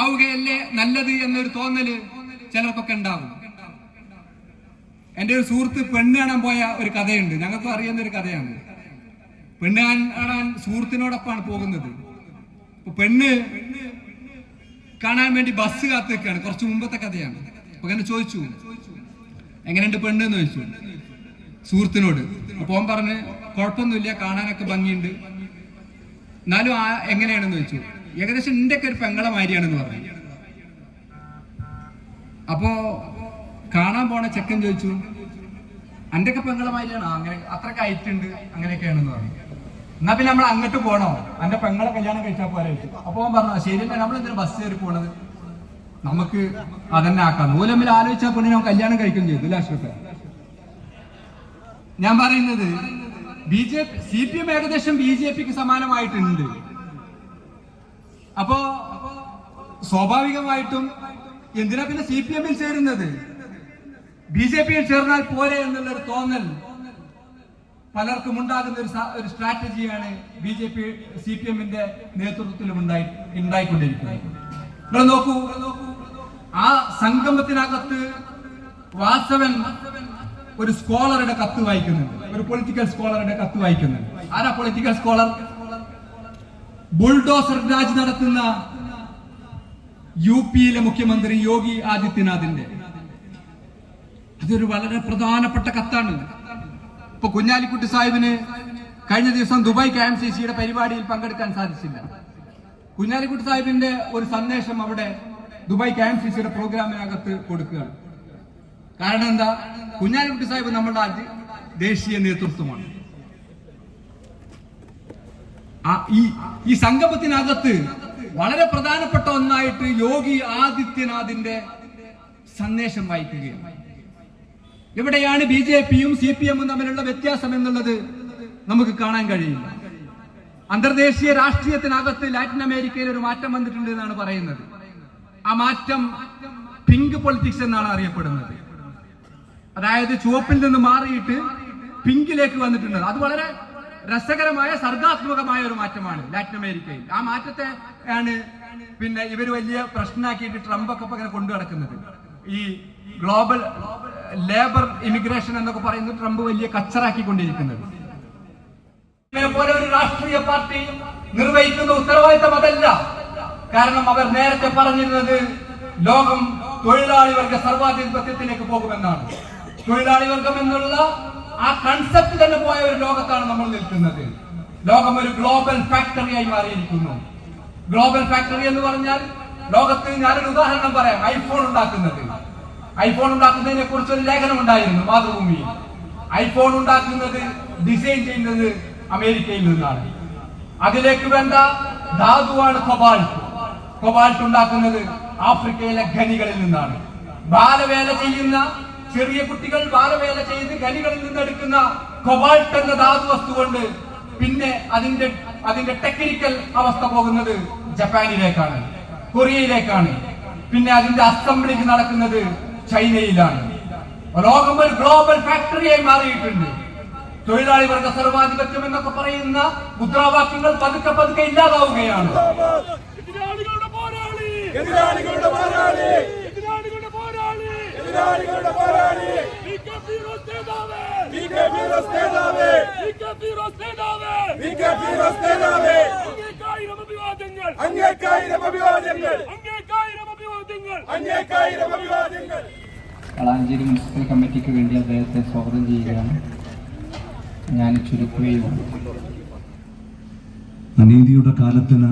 ആവുകയല്ലേ നല്ലത് എന്നൊരു തോന്നൽ ചിലർക്കൊക്കെ ഉണ്ടാവും. എന്റെ ഒരു സുഹൃത്ത് പെണ്ണ് കാണാൻ പോയ ഒരു കഥയുണ്ട്. ഞങ്ങൾക്ക് അറിയുന്ന ഒരു കഥയാണ്. പെണ്ണ് കാണാൻ സുഹൃത്തിനോടൊപ്പമാണ് പോകുന്നത്. പെണ്ണ് കാണാൻ വേണ്ടി ബസ് കാത്തു നിൽക്കുകയാണ്. കുറച്ച് മുമ്പത്തെ കഥയാണ്. അപ്പൊ അങ്ങനെ ചോദിച്ചു. എങ്ങനെയുണ്ട് പെണ്ണ് എന്ന് ചോദിച്ചു. സുഹൃത്തിനോട്. അപ്പൊ ഓൻ പറഞ്ഞ് കുഴപ്പമൊന്നുമില്ല. കാണാനൊക്കെ ഭംഗിയുണ്ട്. എന്നാലും ആ എങ്ങനെയാണെന്ന് ചോദിച്ചു. ഏകദേശം എന്റെ ഒക്കെ ഒരു പെങ്ങളെ മാരിയാണെന്ന് പറഞ്ഞു. അപ്പോ കാണാൻ പോണ ചെക്കൻ ചോദിച്ചു അന്റെ ഒക്കെ പെങ്ങളെ മാരിയാണോ അങ്ങനെ അത്രയ്ക്ക് ആയിട്ടുണ്ട് അങ്ങനെയൊക്കെയാണെന്ന് പറഞ്ഞു. എന്നാ പിന്നെ നമ്മൾ അങ്ങോട്ട് പോണോ? അന്റെ പെങ്ങളെ കല്യാണം കഴിച്ചാൽ പോരെ? അപ്പൊ അവൻ പറഞ്ഞു ശരി നമ്മൾ എന്തിനാ ബസ് കയറി പോണത്? നമുക്ക് അതന്നെ ആക്കാം. മൂലമ്മിൽ ആലോചിച്ചാൽ പിന്നെ കല്യാണം കഴിക്കും ചെയ്തു അല്ലെ ഞാൻ പറയുന്നത് B J P C P M ഏകദേശം ബി ജെ പിക്ക് സമാനമായിട്ടുണ്ട്. അപ്പോ സ്വാഭാവികമായിട്ടും എന്തിനാ പിന്നെ സി പി എമ്മിൽ ചേരുന്നത്? ബി ജെ പിയിൽ ചേർന്നാൽ പോരെ എന്നുള്ളൊരു തോന്നൽ പലർക്കും ഉണ്ടാകുന്ന ഒരു ഒരു സ്ട്രാറ്റജിയാണ് B J P C P എമ്മിന്റെ നേതൃത്വത്തിലും ഉണ്ടായി ഉണ്ടായിക്കൊണ്ടിരിക്കുന്നത്. നോക്കൂ. ആ സംഗമത്തിനകത്ത് വാസവൻ ഒരു സ്കോളറുടെ കത്ത് വായിക്കുന്നുണ്ട്. ഒരു പൊളിറ്റിക്കൽ സ്കോളറുടെ കത്ത് വായിക്കുന്നുണ്ട്. ആരാ പൊളിറ്റിക്കൽ സ്കോളർ? ബുൾഡോസർ രാജ് നടത്തുന്ന യു പിയിലെ മുഖ്യമന്ത്രി യോഗി ആദിത്യനാഥിന്റെ. അതൊരു വളരെ പ്രധാനപ്പെട്ട കത്താണ്. ഇപ്പൊ കുഞ്ഞാലിക്കുട്ടി സാഹിബിന് കഴിഞ്ഞ ദിവസം ദുബായ് കെ എം സി സിയുടെ പരിപാടിയിൽ പങ്കെടുക്കാൻ സാധിച്ചില്ല. കുഞ്ഞാലിക്കുട്ടി സാഹിബിന്റെ ഒരു സന്ദേശം അവിടെ ദുബായ് കെ എം സി സിയുടെ പ്രോഗ്രാമിനകത്ത് കൊടുക്കുകയാണ്. കാരണം എന്താ? കുഞ്ഞാലിക്കുട്ടി സാഹിബ് നമ്മുടെ ദേശീയ നേതൃത്വമാണ്. ഈ ഈ സംഗമത്തിനകത്ത് വളരെ പ്രധാനപ്പെട്ട ഒന്നായിട്ട് യോഗി ആദിത്യനാഥിന്റെ സന്ദേശം വായിക്കുകയാണ്. എവിടെയാണ് ബി ജെ പിയും സി പി എമ്മും തമ്മിലുള്ള വ്യത്യാസം എന്നുള്ളത് നമുക്ക് കാണാൻ കഴിയില്ല. അന്തർദേശീയ രാഷ്ട്രീയത്തിനകത്ത് ലാറ്റിൻ അമേരിക്കയിൽ ഒരു മാറ്റം വന്നിട്ടുണ്ട് എന്നാണ് പറയുന്നത്. ആ മാറ്റം പിങ്ക് പൊളിറ്റിക്സ് എന്നാണ് അറിയപ്പെടുന്നത്. അതായത് ചുവപ്പിൽ നിന്ന് മാറിയിട്ട് പിങ്കിലേക്ക് വന്നിട്ടുണ്ട്. അത് വളരെ രസകരമായ സർഗാത്മകമായ ഒരു മാറ്റമാണ് ലാറ്റിൻ അമേരിക്കയിൽ. ആ മാറ്റത്തെ ആണ് പിന്നെ ഇവർ വലിയ പ്രശ്നമാക്കിയിട്ട് ട്രംപ് ഒക്കെ ഇങ്ങനെ കൊണ്ടു നടക്കുന്നത്. ഈ ഗ്ലോബൽ ലേബർ ഇമിഗ്രേഷൻ എന്നൊക്കെ പറയുന്നത് ട്രംപ് വലിയ കച്ചറാക്കിക്കൊണ്ടിരിക്കുന്നത്. പോലെ ഒരു രാഷ്ട്രീയ പാർട്ടി നിർവഹിക്കുന്ന ഉത്തരവാദിത്തം അതല്ല. കാരണം അവർ നേരത്തെ പറഞ്ഞിരുന്നത് ലോകം തൊഴിലാളി വർഗ സർവാധിപത്യത്തിലേക്ക് പോകുമെന്നാണ്. തൊഴിലാളി വർഗം എന്നുള്ള ആ കൺസെപ്റ്റ് തന്നെ പോയ ഒരു ലോകത്താണ് നമ്മൾ നിൽക്കുന്നത്. ലോകം ഒരു ഗ്ലോബൽ ഫാക്ടറിയായി മാറിയിരിക്കുന്നു. ഗ്ലോബൽ ഫാക്ടറി എന്ന് പറഞ്ഞാൽ ലോകത്ത് ഞാനൊരു ഉദാഹരണം പറയാം. ഐഫോൺ ഉണ്ടാക്കുന്നത്. ഐഫോൺ ഉണ്ടാക്കുന്നതിനെ കുറിച്ച് ഒരു ലേഖനം ഉണ്ടായിരുന്നു മാതൃഭൂമിയിൽ. ഐഫോൺ ഉണ്ടാക്കുന്നത് ഡിസൈൻ ചെയ്യുന്നത് അമേരിക്കയിൽ നിന്നാണ്. അതിലേക്ക് വേണ്ട ധാതുവാണ് കൊബാൾട്ട് കൊബാൾട്ട് ഉണ്ടാക്കുന്നത് ആഫ്രിക്കയിലെ ഖനികളിൽ നിന്നാണ്. ബാലവേല ചെയ്യുന്ന ചെറിയ കുട്ടികൾ ബാലവേല ചെയ്ത് ഖനികളിൽ നിന്ന് എടുക്കുന്ന കൊബാൾട്ട് എന്ന ധാതു വസ്തു കൊണ്ട് പിന്നെ അതിന്റെ അതിന്റെ ടെക്നിക്കൽ അവസ്ഥ പോകുന്നത് ജപ്പാനിലേക്കാണ് കൊറിയയിലേക്കാണ്. പിന്നെ അതിന്റെ അസംബ്ലിക്ക് നടക്കുന്നത് ചൈനയിലാണ്. ലോകം ഒരു ഗ്ലോബൽ ഫാക്ടറിയായി മാറിയിട്ടുണ്ട്. തൊഴിലാളി വർഗ സർവാധിപത്യം എന്നൊക്കെ പറയുന്ന മുദ്രാവാക്യങ്ങൾ പതുക്കെ പതുക്കെ ഇല്ലാതാവുകയാണ്. എതിരാളികളുടെ പോരാളി! എതിരാളികളുടെ പോരാളി! എതിരാളികളുടെ പോരാളി. വി കെ ഫിറോസ് നേതാവ്. വി കെ ഫിറോസ് നേതാവ്. വി കെ ഫിറോസ് നേതാവ്. വി കെ ഫിറോസ് നേതാവ്. അങ്ങേക്കായിരം അഭിവാദ്യങ്ങൾ. അങ്ങേക്കായിരം അഭിവാദ്യങ്ങൾ. അങ്ങേക്കായിരം അഭിവാദ്യങ്ങൾ. അങ്ങേക്കായിരം അഭിവാദ്യങ്ങൾ. വളാഞ്ചേരി മുനിസിപ്പൽ കമ്മിറ്റിക്ക് വേണ്ടി അദ്ദേഹത്തെ സ്വാഗതം ചെയ്യുകയാണ്. ഞാൻ ചുരുക്കുകയുമാണ് അനീതിയുടെ കാലത്തിന്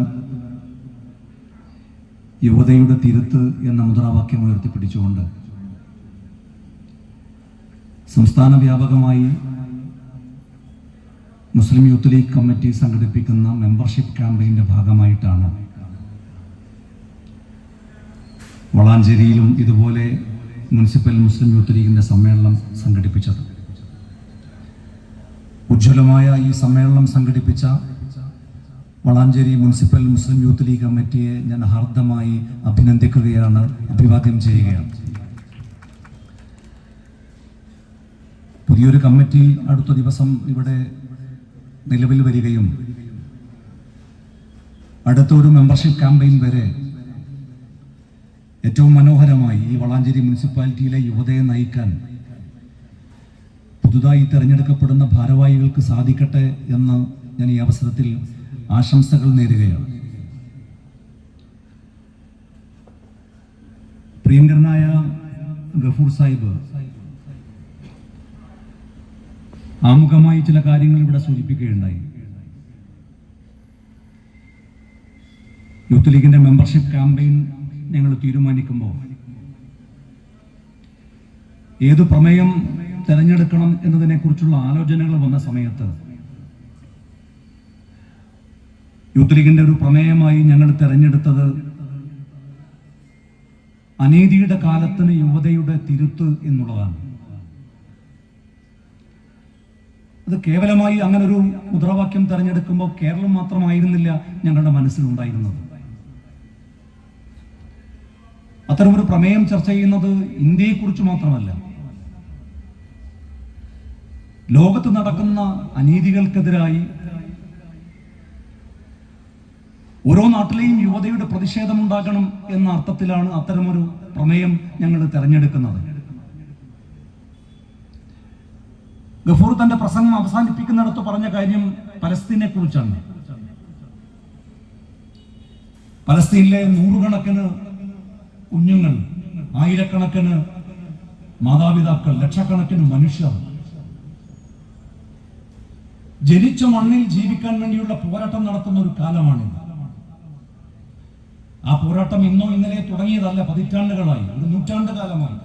യുവതയുടെ തിരുത്ത് എന്ന മുദ്രാവാക്യം ഉയർത്തിപ്പിടിച്ചുകൊണ്ട് സംസ്ഥാന വ്യാപകമായി മുസ്ലിം യൂത്ത് ലീഗ് കമ്മിറ്റി സംഘടിപ്പിക്കുന്ന മെമ്പർഷിപ്പ് ക്യാമ്പയിന്റെ ഭാഗമായിട്ടാണ് വളാഞ്ചേരിയിലും ഇതുപോലെ മുനിസിപ്പൽ മുസ്ലിം യൂത്ത് ലീഗിന്റെ സമ്മേളനം സംഘടിപ്പിച്ചത്. ഉജ്ജ്വലമായ ഈ സമ്മേളനം സംഘടിപ്പിച്ച Valanchery municipal Muslim Youth League കമ്മിറ്റിയെ ഞാൻ ഹാർദമായി അഭിനന്ദിക്കുകയാണ് അഭിവാദ്യം ചെയ്യുകയാണ്. പുതിയൊരു കമ്മിറ്റി അടുത്ത ദിവസം ഇവിടെ നിലവിൽ വരികയും അടുത്ത ഒരു മെമ്പർഷിപ്പ് ക്യാമ്പയിൻ വരെ ഏറ്റവും മനോഹരമായി ഈ വളാഞ്ചേരി മുനിസിപ്പാലിറ്റിയിലെ യുവതയെ നയിക്കാൻ പുതുതായി തിരഞ്ഞെടുക്കപ്പെടുന്ന ഭാരവാഹികൾക്ക് സാധിക്കട്ടെ എന്ന് ഞാൻ ഈ അവസരത്തിൽ ആശംസകൾ നേരുകയാണ്. പ്രിയങ്കരനായ ഗഫൂർ സാഹിബ് ആമുഖമായി ചില കാര്യങ്ങൾ ഇവിടെ സൂചിപ്പിക്കുകയുണ്ടായി. യൂത്ത് ലീഗിന്റെ മെമ്പർഷിപ്പ് ക്യാമ്പയിൻ ഞങ്ങൾ തീരുമാനിക്കുമ്പോൾ ഏത് പ്രമേയം തിരഞ്ഞെടുക്കണം എന്നതിനെ കുറിച്ചുള്ള ആലോചനകൾ വന്ന സമയത്ത് യൂത്ത് ലീഗിന്റെ ഒരു പ്രമേയമായി ഞങ്ങൾ തിരഞ്ഞെടുത്തത് അനീതിയുടെ കാലത്തിന് യുവതയുടെ തിരുത്ത് എന്നുള്ളതാണ്. അത് കേവലമായി അങ്ങനെ ഒരു മുദ്രാവാക്യം തെരഞ്ഞെടുക്കുമ്പോൾ കേരളം മാത്രമായിരുന്നില്ല ഞങ്ങളുടെ മനസ്സിലുണ്ടായിരുന്നത്. അത്തരമൊരു പ്രമേയം ചർച്ച ചെയ്യുന്നത് ഇന്ത്യയെക്കുറിച്ച് മാത്രമല്ല. ലോകത്ത് നടക്കുന്ന അനീതികൾക്കെതിരായി ഓരോ നാട്ടിലെയും യുവതയുടെ പ്രതിഷേധമുണ്ടാകണം എന്ന അർത്ഥത്തിലാണ് അത്തരമൊരു പ്രമേയം ഞങ്ങൾ തെരഞ്ഞെടുക്കുന്നത്. ഗഫൂർ തന്റെ പ്രസംഗം അവസാനിപ്പിക്കുന്നിടത്ത് പറഞ്ഞ കാര്യം പലസ്തീനെ കുറിച്ചാണ് പലസ്തീനിലെ നൂറുകണക്കിന് കുഞ്ഞുങ്ങൾ ആയിരക്കണക്കിന് മാതാപിതാക്കൾ ലക്ഷക്കണക്കിന് മനുഷ്യർ ജനിച്ച മണ്ണിൽ ജീവിക്കാൻ വേണ്ടിയുള്ള പോരാട്ടം നടത്തുന്ന ഒരു കാലമാണിത്. ആ പോരാട്ടം ഇന്നോ ഇന്നലെ തുടങ്ങിയതല്ല പതിറ്റാണ്ടുകളായി ഒരു നൂറ്റാണ്ട് കാലമായി.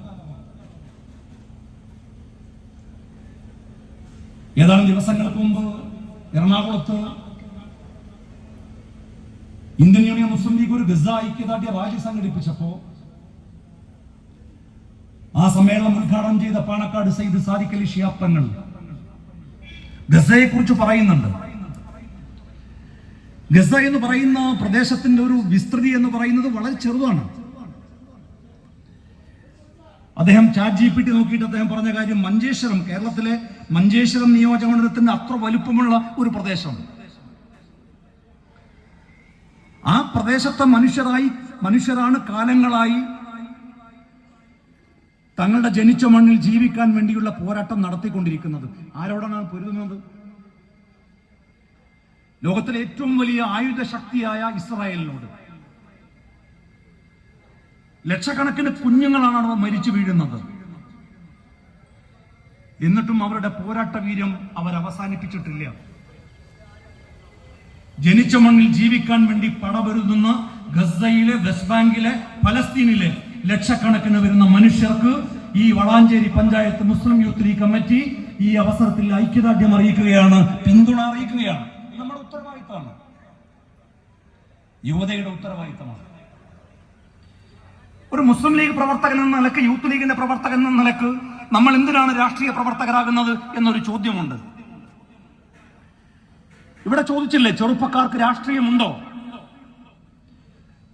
ഏതാനും ദിവസങ്ങൾക്ക് മുമ്പ് എറണാകുളത്ത് ഇന്ത്യൻ യൂണിയൻ മുസ്ലിം ലീഗ് ഒരു ഗസ ഐക്യദാർഢ്യ റാലി സംഘടിപ്പിച്ചപ്പോ ആ സമ്മേളനം ഉദ്ഘാടനം ചെയ്ത പാണക്കാട് സയ്യിദ് സാദിഖ് അലി ഷിയാപ്തങ്ങൾ ഗസയെ കുറിച്ച് പറയുന്നുണ്ട്. ഗസ എന്ന് പറയുന്ന പ്രദേശത്തിന്റെ ഒരു വിസ്തൃതി എന്ന് പറയുന്നത് വളരെ ചെറുതാണ്. അദ്ദേഹം ചാറ്റ് ജി പി ടി നോക്കിയിട്ട് അദ്ദേഹം പറഞ്ഞ കാര്യം മഞ്ചേശ്വരം കേരളത്തിലെ മഞ്ചേശ്വരം നിയോജക മണ്ഡലത്തിന് അത്ര വലുപ്പമുള്ള ഒരു പ്രദേശം. ആ പ്രദേശത്തെ മനുഷ്യരായി മനുഷ്യരാണ് കാലങ്ങളായി തങ്ങളുടെ ജനിച്ച മണ്ണിൽ ജീവിക്കാൻ വേണ്ടിയുള്ള പോരാട്ടം നടത്തിക്കൊണ്ടിരിക്കുന്നത്. ആരോടാണ് പൊരുതുന്നത്? ലോകത്തിലെ ഏറ്റവും വലിയ ആയുധ ശക്തിയായ ഇസ്രായേലിനോട്. ലക്ഷക്കണക്കിന് കുഞ്ഞുങ്ങളാണ് അവർ മരിച്ചു വീഴുന്നത്. എന്നിട്ടും അവരുടെ പോരാട്ട വീര്യം അവർ അവസാനിപ്പിച്ചിട്ടില്ല ജനിച്ച മണ്ണിൽ ജീവിക്കാൻ വേണ്ടി പടപൊരുതുന്ന ഗസയിലെ വെസ്റ്റ് ബാങ്കിലെ ഫലസ്തീനിലെ ലക്ഷക്കണക്കിന് വരുന്ന മനുഷ്യർക്ക് ഈ Valanchery panchayat Muslim Youth League committee ഈ അവസരത്തിൽ ഐക്യദാർഢ്യം അറിയിക്കുകയാണ് പിന്തുണ അറിയിക്കുകയാണ്. നമ്മുടെ ഉത്തരവാദിത്തമാണ്. യുവതയുടെ ഉത്തരവാദിത്തമാണ്. ഒരു മുസ്ലിം ലീഗ് പ്രവർത്തകൻ എന്ന നിലയ്ക്ക് യൂത്ത് ലീഗിന്റെ പ്രവർത്തകൻ എന്ന നിലയ്ക്ക് നമ്മൾ എന്തിനാണ് രാഷ്ട്രീയ പ്രവർത്തകരാകുന്നത് എന്നൊരു ചോദ്യമുണ്ട്. ഇവിടെ ചോദിച്ചില്ലേ ചെറുപ്പക്കാർക്ക് രാഷ്ട്രീയമുണ്ടോ?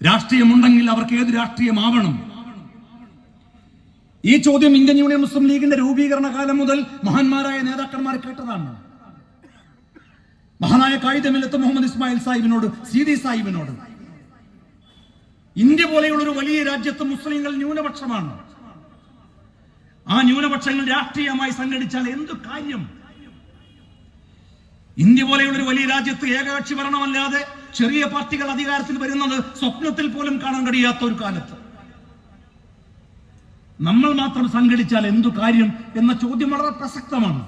രാഷ്ട്രീയമുണ്ടെങ്കിൽ അവർക്ക് ഏത് രാഷ്ട്രീയമാവണം? ഈ ചോദ്യം ഇന്ത്യൻ യൂണിയൻ മുസ്ലിം ലീഗിന്റെ രൂപീകരണ കാലം മുതൽ മഹാന്മാരായ നേതാക്കന്മാർ കേട്ടതാണ്. മഹാനായ കായികമില്ലത്ത് മുഹമ്മദ് ഇസ്മായിൽ സാഹിബിനോട് സീതി സാഹിബിനോട്. ഇന്ത്യ പോലെയുള്ള ഒരു വലിയ രാജ്യത്ത് മുസ്ലിങ്ങൾ ന്യൂനപക്ഷമാണ്. ആ ന്യൂനപക്ഷങ്ങൾ രാഷ്ട്രീയമായി സംഘടിച്ചാൽ എന്തു കാര്യം? ഇന്ത്യ പോലെയുള്ള ഒരു വലിയ രാജ്യത്ത് ഏകകക്ഷി ഭരണമല്ലാതെ ചെറിയ പാർട്ടികൾ അധികാരത്തിൽ വരുന്നത് സ്വപ്നത്തിൽ പോലും കാണാൻ കഴിയാത്ത ഒരു കാലത്ത്. നമ്മൾ മാത്രം സംഘടിച്ചാൽ എന്തു കാര്യം എന്ന ചോദ്യം വളരെ പ്രസക്തമാണ്.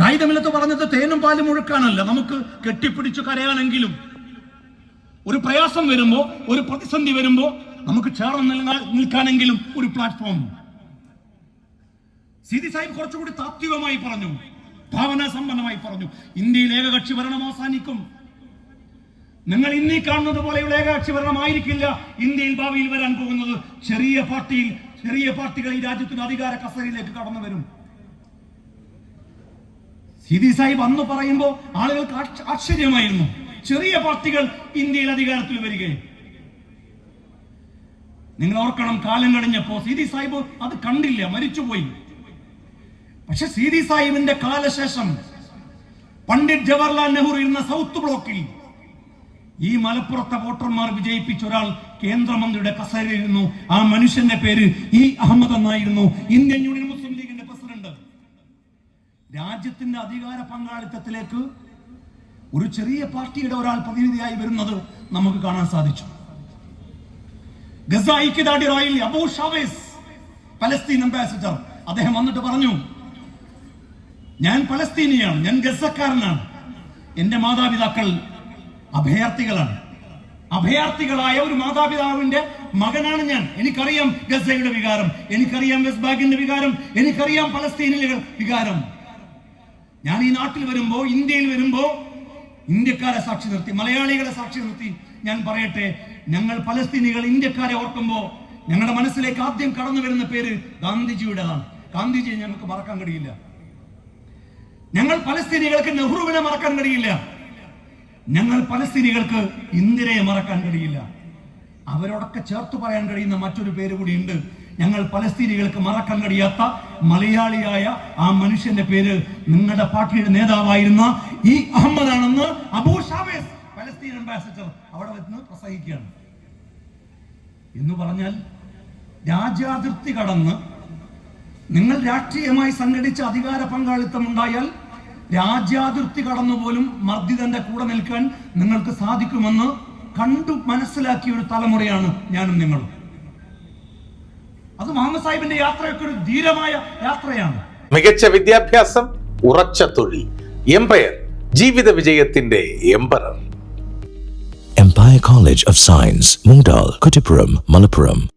കായികമില്ലത്ത് പറഞ്ഞത് തേനും പാലും ഒഴുക്കാനല്ല. നമുക്ക് കെട്ടിപ്പിടിച്ചു കരയാണെങ്കിലും ഒരു പ്രയാസം വരുമ്പോ ഒരു പ്രതിസന്ധി വരുമ്പോ നമുക്ക് ചേർന്ന് നിൽക്കാനെങ്കിലും ഒരു പ്ലാറ്റ്ഫോം സിദി സാഹിബ് കുറച്ചുകൂടി താത്വികമായി പറഞ്ഞു. ഭാവനാ സമ്പന്നമായി പറഞ്ഞു. ഇന്ത്യയിൽ ഏകകക്ഷി ഭരണം അവസാനിക്കും. നിങ്ങൾ ഇന്നീ കാണുന്നത് പോലെയുള്ള ഏകകക്ഷി ഭരണമായിരിക്കില്ല ഇന്ത്യയിൽ ഭാവിയിൽ വരാൻ പോകുന്നത്. ചെറിയ പാർട്ടിയിൽ ചെറിയ പാർട്ടികൾ ഈ രാജ്യത്തിന്റെ അധികാര കസരയിലേക്ക് കടന്നു വരും. സിദി സാഹിബ് അന്ന് പറയുമ്പോൾ ആളുകൾക്ക് ആശ്ചര്യമായിരുന്നു. ചെറിയ പാർട്ടികൾ ഇന്ത്യയിൽ അധികാരത്തിൽ വരികയും നിങ്ങൾ ഓർക്കണം കാലം കഴിഞ്ഞപ്പോ സീതി സാഹിബ് അത് കണ്ടില്ല മരിച്ചുപോയി. പക്ഷെ സീതി സാഹിബിന്റെ കാലശേഷം പണ്ഡിറ്റ് ജവഹർലാൽ നെഹ്റു ഇരുന്ന സൗത്ത് ബ്ലോക്കിൽ ഈ മലപ്പുറത്തെ വോട്ടർമാർ വിജയിപ്പിച്ച ഒരാൾ കേന്ദ്രമന്ത്രിയുടെ കസേരയിരുന്നു ആ മനുഷ്യന്റെ പേര് ഇ അഹമ്മദ് എന്നായിരുന്നു. ഇന്ത്യൻ യൂണിയൻ മുസ്ലിം ലീഗിന്റെ പ്രസിഡന്റ്. രാജ്യത്തിന്റെ അധികാര പങ്കാളിത്തത്തിലേക്ക് ഒരു ചെറിയ പാർട്ടിയുടെ ഒരാൾ പ്രതിനിധിയായി വരുന്നത് നമുക്ക് കാണാൻ സാധിച്ചു. ഗസ ഐക്യദാർഢ്യ റോയിൽ അബൂ ഷാവേസ് പലസ്തീൻ അംബാസിഡർ അദ്ദേഹം വന്നിട്ട് പറഞ്ഞു ഞാൻ പലസ്തീനിയാണ് ഞാൻ ഗസക്കാരനാണ് എന്റെ മാതാപിതാക്കൾ അഭയാർത്ഥികളാണ്. അഭയാർത്ഥികളായ ഒരു മാതാപിതാവിന്റെ മകനാണ് ഞാൻ. എനിക്കറിയാം ഗസയുടെ വികാരം എനിക്കറിയാം വെസ്റ്റ് വികാരം എനിക്കറിയാം പലസ്തീനിലെ വികാരം. ഞാൻ ഈ നാട്ടിൽ വരുമ്പോ ഇന്ത്യയിൽ വരുമ്പോ ഇന്ത്യക്കാരെ സാക്ഷി നിർത്തി മലയാളികളെ സാക്ഷി നിർത്തി ഞാൻ പറയട്ടെ ഞങ്ങൾ പലസ്തീനികൾ ഇന്ത്യക്കാരെ ഓർക്കുമ്പോ ഞങ്ങളുടെ മനസ്സിലേക്ക് ആദ്യം കടന്നു വരുന്ന പേര് ഗാന്ധിജിയുടേതാണ്. ഗാന്ധിജിയെ ഞങ്ങൾക്ക് മറക്കാൻ കഴിയില്ല. ഞങ്ങൾ പലസ്തീനികൾക്ക് നെഹ്റുവിനെ മറക്കാൻ കഴിയില്ല. ഞങ്ങൾ പലസ്തീനികൾക്ക് ഇന്ദിരയെ മറക്കാൻ കഴിയില്ല. അവരോടൊക്കെ ചേർത്ത് പറയാൻ കഴിയുന്ന മറ്റൊരു പേര് കൂടി ഉണ്ട് ഞങ്ങൾ പലസ്തീനികൾക്ക് മറക്കാൻ കഴിയാത്ത മലയാളിയായ ആ മനുഷ്യന്റെ പേര് നിങ്ങളുടെ പാർട്ടിയുടെ നേതാവായിരുന്ന ഈ അഹമ്മദാണെന്ന് അബൂ ഷാവേസ് പലസ്തീൻ അംബാസിഡർ അവിടെ വരുന്നത് പ്രസംഗിക്കുകയാണ്. എന്ന് പറഞ്ഞാൽ രാജ്യാതിർത്തി കടന്ന് നിങ്ങൾ രാഷ്ട്രീയമായി സംഘടിച്ച അധികാര പങ്കാളിത്തം ഉണ്ടായാൽ രാജ്യാതിർത്തി കടന്നുപോലും മർദ്ദിതന്റെ കൂടെ നിൽക്കാൻ നിങ്ങൾക്ക് സാധിക്കുമെന്ന് കണ്ടു മനസ്സിലാക്കിയ ഒരു തലമുറയാണ് ഞാനും നിങ്ങളും. അത് മുഹമ്മദ് സാഹിബിന്റെ യാത്രയൊക്കെ ഒരു ധീരമായ യാത്രയാണ്. മികച്ച വിദ്യാഭ്യാസം ഉറച്ച തൊഴിൽ എംപയർ ജീവിത വിജയത്തിന്റെ emperor. Empire College of Science, Mungdal, Kuttipuram, Malappuram.